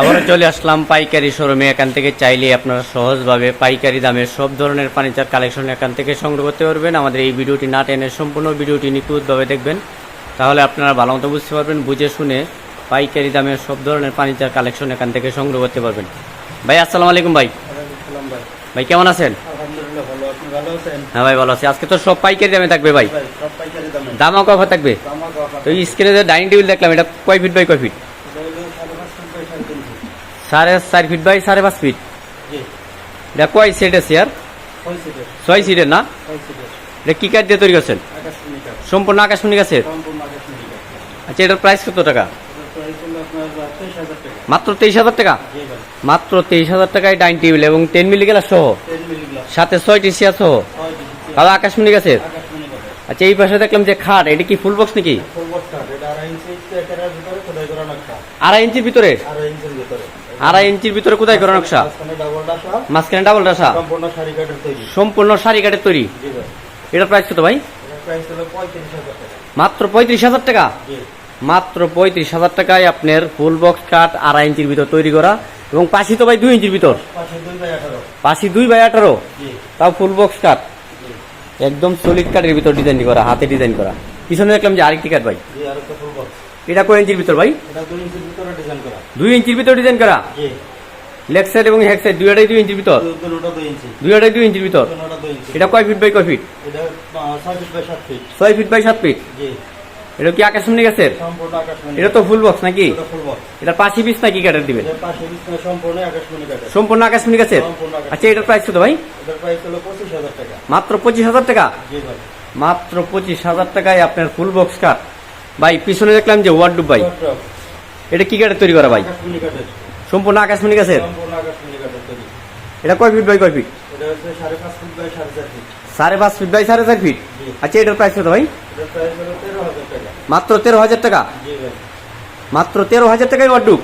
আবারও চলে আসলাম পাইকারি শোরুমে। এখান থেকে চাইলে আপনারা সহজভাবে পাইকারি দামে সব ধরনের ফার্নিচার কালেকশন এখান থেকে সংগ্রহ করতে পারবেন। আমাদের এই ভিডিওটি না টেনে সম্পূর্ণ ভিডিওটি নিখুঁতভাবে দেখবেন। তাহলে আপনারা ভালো মতো বুঝতে পারবেন বুঝে শুনে পাইকারি দামে সব ধরনের ফার্নিচার কালেকশন এখান থেকে সংগ্রহ করতে পারবেন। ভাই আসসালামু আলাইকুম ভাই। ভাই। কেমন আছেন? হ্যাঁ ভাই ভালো আছি। আজকে তো সব পাইকারি দামে থাকবে ভাই। দামও কখন থাকবে? তো স্ক্রিনে যে ডাইনিং টেবিল দেখলাম এটা কয় ফিট বাই কয় ফিট সাড়ে চার ফিট বাই সাড়ে পাঁচ ফিট এটা কয় সেট আছে আর ছয় সিটের না? সিটের এটা কি কাঠ দিয়ে তৈরি করছেন? সম্পূর্ণ আকাশমণি গাছের আচ্ছা এটার প্রাইস কত টাকা? মাত্র তেইশ হাজার টাকা? মাত্র তেইশ হাজার টাকায় ডাইনিং টেবিল এবং টেন মিলি গ্লাস সহ সাথে ছয়টি চেয়ার সহ? তাহলে আকাশমণি গাছের আচ্ছা এই পাশে দেখলাম যে খাট এটা কি ফুল বক্স নাকি ফুল বক্স কাঠ এটা আড়াই ইঞ্চির ভিতরে? আড়াই ইঞ্চির ভিতরে। কোথায় করা নকশা? মাঝখানে ডাবল ডাসা সম্পূর্ণ শাড়ি কাঠের তৈরি। এটার প্রাইস কত ভাই? মাত্র পঁয়ত্রিশ হাজার টাকা? মাত্র পঁয়ত্রিশ হাজার টাকায় আপনার ফুল বক্স কাঠ আড়াই ইঞ্চির ভিতর তৈরি করা। এবং পাশি তো ভাই দুই ইঞ্চির ভিতর? পাশে দুই বাই আঠারো। পাশি দুই বাই আঠারো? তাও ফুল বক্স কাঠ একদম সলিড কাঠের ভিতর ডিজাইন করা হাতে ডিজাইন করা। পিছনে দেখলাম যে আরেকটি কাঠ ভাই। এটা কয় ইঞ্চির ভিতর ভাই? দুই ইঞ্চির ভিতরে ডিজাইন করা। দুই লেগ সাইড এবং হ্যাক সাইড দুইটাই দুই ইঞ্চির ভিতর? দুই দুইটাই দুই ইঞ্চির ভিতর? দুই এটা কয় ফিট বাই কয় ফিট ছয় ফিট বাই সাত ফিট এটা কি আকাশমণি গাছের এটা তো ফুল বক্স নাকি? এটা পাশি পিস নাকি কাঠের দিবেন? সম্পূর্ণ আকাশমণি সম্পূর্ণ আকাশমণি গাছের আচ্ছা এটার প্রাইস কত ভাই? মাত্র পঁচিশ হাজার টাকা? মাত্র পঁচিশ হাজার টাকায় আপনার ফুল বক্স কাঠ ভাই পিছনে দেখলাম যে ওয়ার্ড ভাই। এটা কি কাঠের তৈরি করা ভাই? সম্পূর্ণ আকাশমণি গাছের এটা কয় ফিট বাই কয় ফিট সাড়ে পাঁচ ফিট বাই সাড়ে চার ফিট আচ্ছা এটার প্রাইস কত ভাই? মাত্র তেরো হাজার টাকা? মাত্র তেরো হাজার টাকায় ওয়ার্ডুব